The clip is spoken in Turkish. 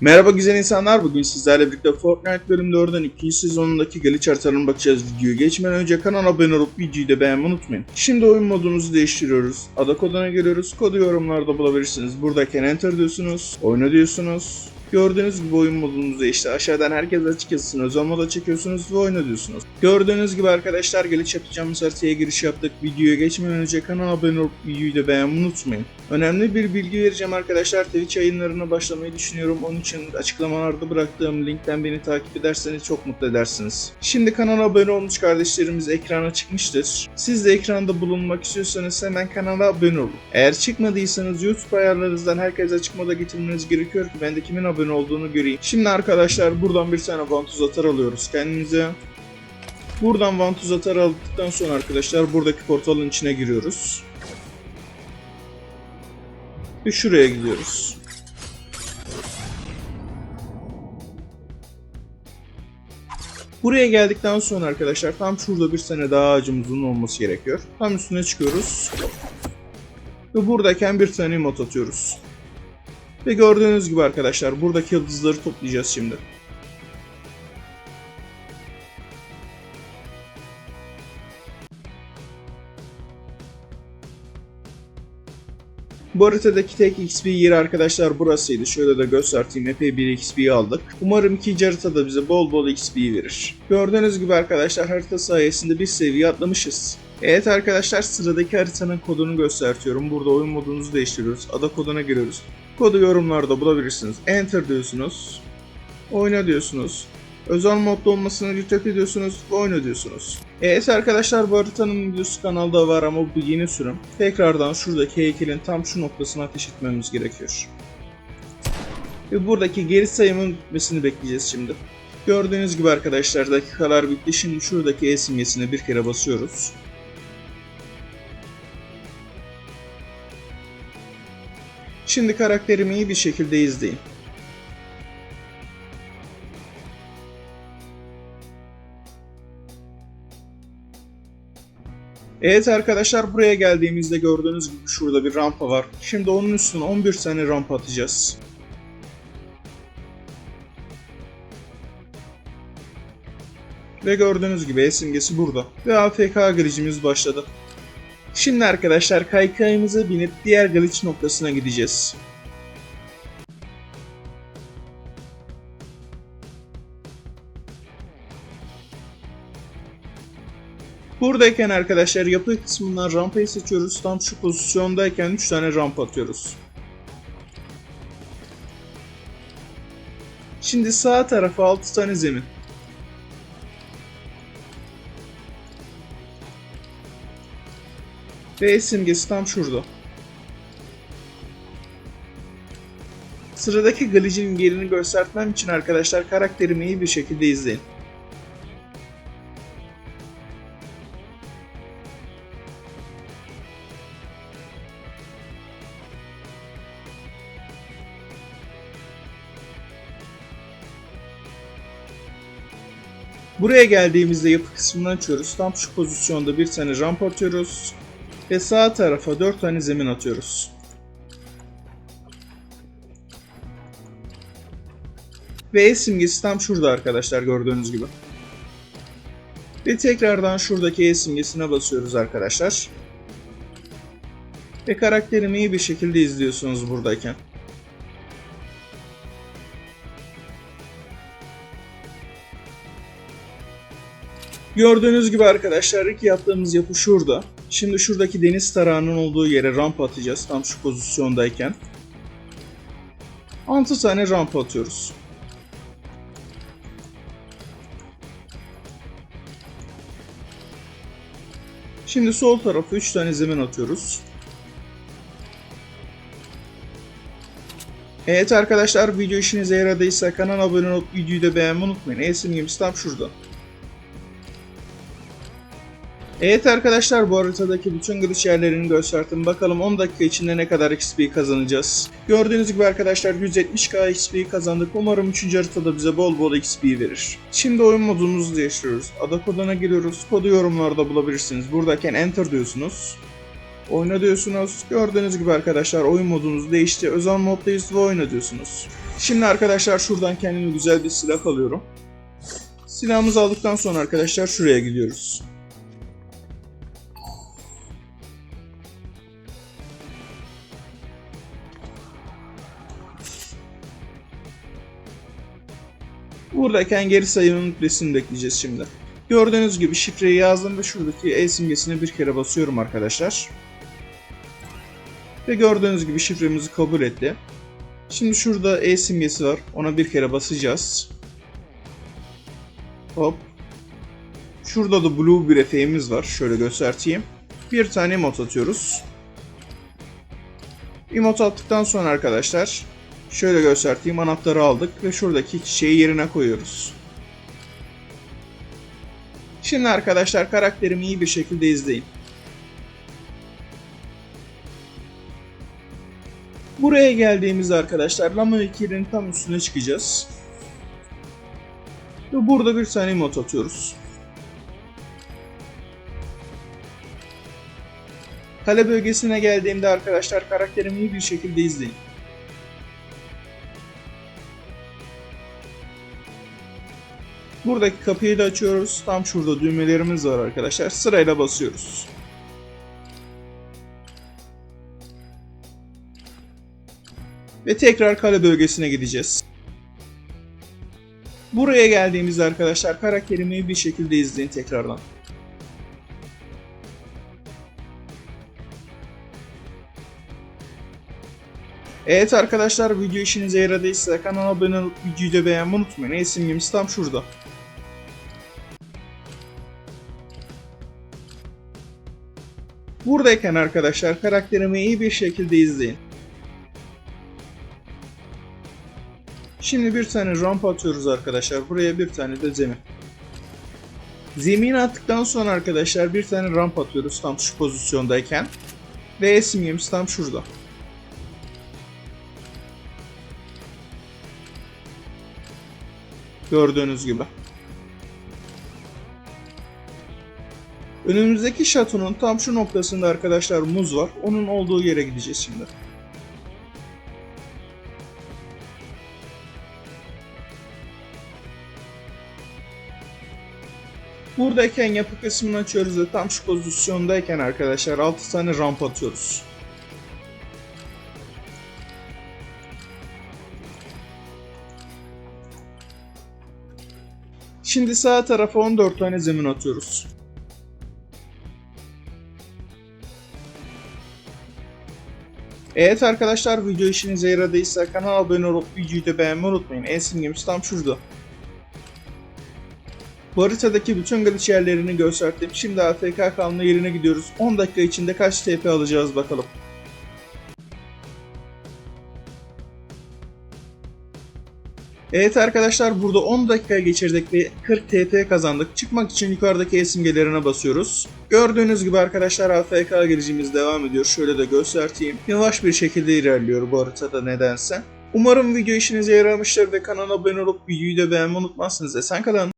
Merhaba güzel insanlar. Bugün sizlerle birlikte Fortnite bölüm 4'ün ikinci sezonundaki glitch haritalarına bakacağız. Videoya geçmeden önce kanala abone olup videoyu da beğenmeyi unutmayın. Şimdi oyun modumuzu değiştiriyoruz. Ada koduna giriyoruz. Kodu yorumlarda bulabilirsiniz. Buradayken enter diyorsunuz. Oyna diyorsunuz. Gördüğünüz gibi oyun modumuz değişti. Aşağıdan herkes açık yazısını özel moda çekiyorsunuz ve oyna diyorsunuz. Gördüğünüz gibi arkadaşlar glitch yapacağımız haritaya giriş yaptık. Videoya geçmeden önce kanala abone olup videoyu da beğenmeyi unutmayın. Önemli bir bilgi vereceğim arkadaşlar. Twitch yayınlarına başlamayı düşünüyorum. Onun için açıklamalarda bıraktığım linkten beni takip ederseniz çok mutlu edersiniz. Şimdi kanala abone olmuş kardeşlerimiz ekrana çıkmıştır. Siz de ekranda bulunmak istiyorsanız hemen kanala abone olun. Eğer çıkmadıysanız YouTube ayarlarınızdan herkese açık moda getirmeniz gerekiyor ki ben de kimin abone olduğunu göreyim. Şimdi arkadaşlar buradan bir tane vantuz atar alıyoruz kendimize. Buradan vantuz atar aldıktan sonra arkadaşlar buradaki portalın içine giriyoruz. Ve şuraya gidiyoruz. Buraya geldikten sonra arkadaşlar tam şurada bir tane daha ağacımızın olması gerekiyor. Tam üstüne çıkıyoruz. Ve buradayken bir tane emot atıyoruz. Ve gördüğünüz gibi arkadaşlar buradaki yıldızları toplayacağız şimdi. Bu haritadaki tek XP yeri arkadaşlar burasıydı. Şöyle de göstereyim. Epey bir XP aldık. Umarım ikinci haritada bize bol bol XP verir. Gördüğünüz gibi arkadaşlar harita sayesinde bir seviye atlamışız. Evet arkadaşlar sıradaki haritanın kodunu gösteriyorum. Burada oyun modunuzu değiştiriyoruz. Ada koduna giriyoruz. Kodu yorumlarda bulabilirsiniz. Enter diyorsunuz. Oyna diyorsunuz. Özel modda olmasını dikkat ediyorsunuz ve oyna diyorsunuz. Evet arkadaşlar bu haritanın videosu kanalda var ama bu yeni sürüm. Tekrardan şuradaki heykelin tam şu noktasına ateş etmemiz gerekiyor. Ve buradaki geri sayımın bitmesini bekleyeceğiz şimdi. Gördüğünüz gibi arkadaşlar dakikalar bitti. Şimdi şuradaki E simgesine bir kere basıyoruz. Şimdi karakterimi iyi bir şekilde izleyin. Evet arkadaşlar buraya geldiğimizde gördüğünüz gibi şurada bir rampa var. Şimdi onun üstüne 11 tane rampa atacağız. Ve gördüğünüz gibi simgesi burada. Ve AFK glitch'imiz başladı. Şimdi arkadaşlar kaykayımıza binip diğer glitch noktasına gideceğiz. Buradayken arkadaşlar yapı kısmından rampayı seçiyoruz. Tam şu pozisyondayken 3 tane rampa atıyoruz. Şimdi sağ tarafa 6 tane zemin. Ve simgesi tam şurada. Sıradaki glitch'in yerini göstermem için arkadaşlar karakterimi iyi bir şekilde izleyin. Buraya geldiğimizde yapı kısmını açıyoruz. Tam şu pozisyonda bir tane ramp atıyoruz. Ve sağ tarafa 4 tane zemin atıyoruz. Ve E simgesi tam şurada arkadaşlar gördüğünüz gibi. Ve tekrardan şuradaki E simgesine basıyoruz arkadaşlar. Ve karakterimi iyi bir şekilde izliyorsunuz buradayken. Gördüğünüz gibi arkadaşlar ilk yaptığımız yapı şurada. Şimdi şuradaki deniz tarağının olduğu yere ramp atacağız tam şu pozisyondayken. 6 tane ramp atıyoruz. Şimdi sol tarafa 3 tane zemin atıyoruz. Evet arkadaşlar video işinize yaradıysa kanala abone olup videoyu da beğenmeyi unutmayın. E-simgemiz tam şurada. Evet arkadaşlar bu haritadaki bütün glitch yerlerini gösterdim. Bakalım 10 dakika içinde ne kadar XP kazanacağız. Gördüğünüz gibi arkadaşlar 170k XP kazandık. Umarım 3. haritada bize bol bol XP verir. Şimdi oyun modumuzu değiştiriyoruz. Ada koduna giriyoruz. Kodu yorumlarda bulabilirsiniz. Buradayken enter diyorsunuz. Oyna diyorsunuz. Gördüğünüz gibi arkadaşlar oyun modunuz değişti. Özel moddayız ve oyna diyorsunuz. Şimdi arkadaşlar şuradan kendime güzel bir silah alıyorum. Silahımızı aldıktan sonra arkadaşlar şuraya gidiyoruz. Buradayken geri sayımın bitmesini bekleyeceğiz şimdi. Gördüğünüz gibi şifreyi yazdım ve şuradaki E simgesine bir kere basıyorum arkadaşlar. Ve gördüğünüz gibi şifremizi kabul etti. Şimdi şurada E simgesi var. Ona bir kere basacağız. Hop. Şurada da blue bir efeğimiz var. Şöyle göstereyim. Bir tane emot atıyoruz. Emot attıktan sonra arkadaşlar şöyle göstereyim anahtarı aldık ve şuradaki çiçeği yerine koyuyoruz. Şimdi arkadaşlar karakterimi iyi bir şekilde izleyin. Buraya geldiğimizde arkadaşlar Lama 2'nin tam üstüne çıkacağız. Ve burada bir tane emot atıyoruz. Kale bölgesine geldiğimde arkadaşlar karakterimi iyi bir şekilde izleyin. Buradaki kapıyı da açıyoruz. Tam şurada düğmelerimiz var arkadaşlar. Sırayla basıyoruz. Ve tekrar kale bölgesine gideceğiz. Buraya geldiğimizde arkadaşlar karakterimi bir şekilde izleyin tekrardan. Evet arkadaşlar video işinize yaradıysa kanala abone olup videoyu da beğenmeyi unutmayın. Esimimiz tam şurada. Buradayken arkadaşlar karakterimi iyi bir şekilde izleyin. Şimdi bir tane ramp atıyoruz arkadaşlar. Buraya bir tane de zemin. Zemin attıktan sonra arkadaşlar bir tane ramp atıyoruz tam şu pozisyondayken. Ve simgemiz tam şurada. Gördüğünüz gibi. Önümüzdeki şatonun tam şu noktasında arkadaşlar muz var. Onun olduğu yere gideceğiz şimdi. Buradayken yapı kısmını açıyoruz ve tam şu pozisyondayken arkadaşlar 6 tane ramp atıyoruz. Şimdi sağ tarafa 14 tane zemin atıyoruz. Evet arkadaşlar video işinize yaradıysa kanala abone olup videoyu da beğenmeyi unutmayın. En simgemiz tam şurada. Bu haritadaki bütün glitch yerlerini gösterdim. Şimdi AFK kalma yerine gidiyoruz. 10 dakika içinde kaç TP alacağız bakalım. Evet arkadaşlar burada 10 dakika geçirdik ve 40 TP kazandık. Çıkmak için yukarıdaki simgelerine basıyoruz. Gördüğünüz gibi arkadaşlar AFK girişimiz devam ediyor. Şöyle de göstereyim. Yavaş bir şekilde ilerliyor bu haritada nedense. Umarım video işinize yaramıştır ve kanala abone olup videoyu da beğenmeyi unutmazsınız. Esen kalın.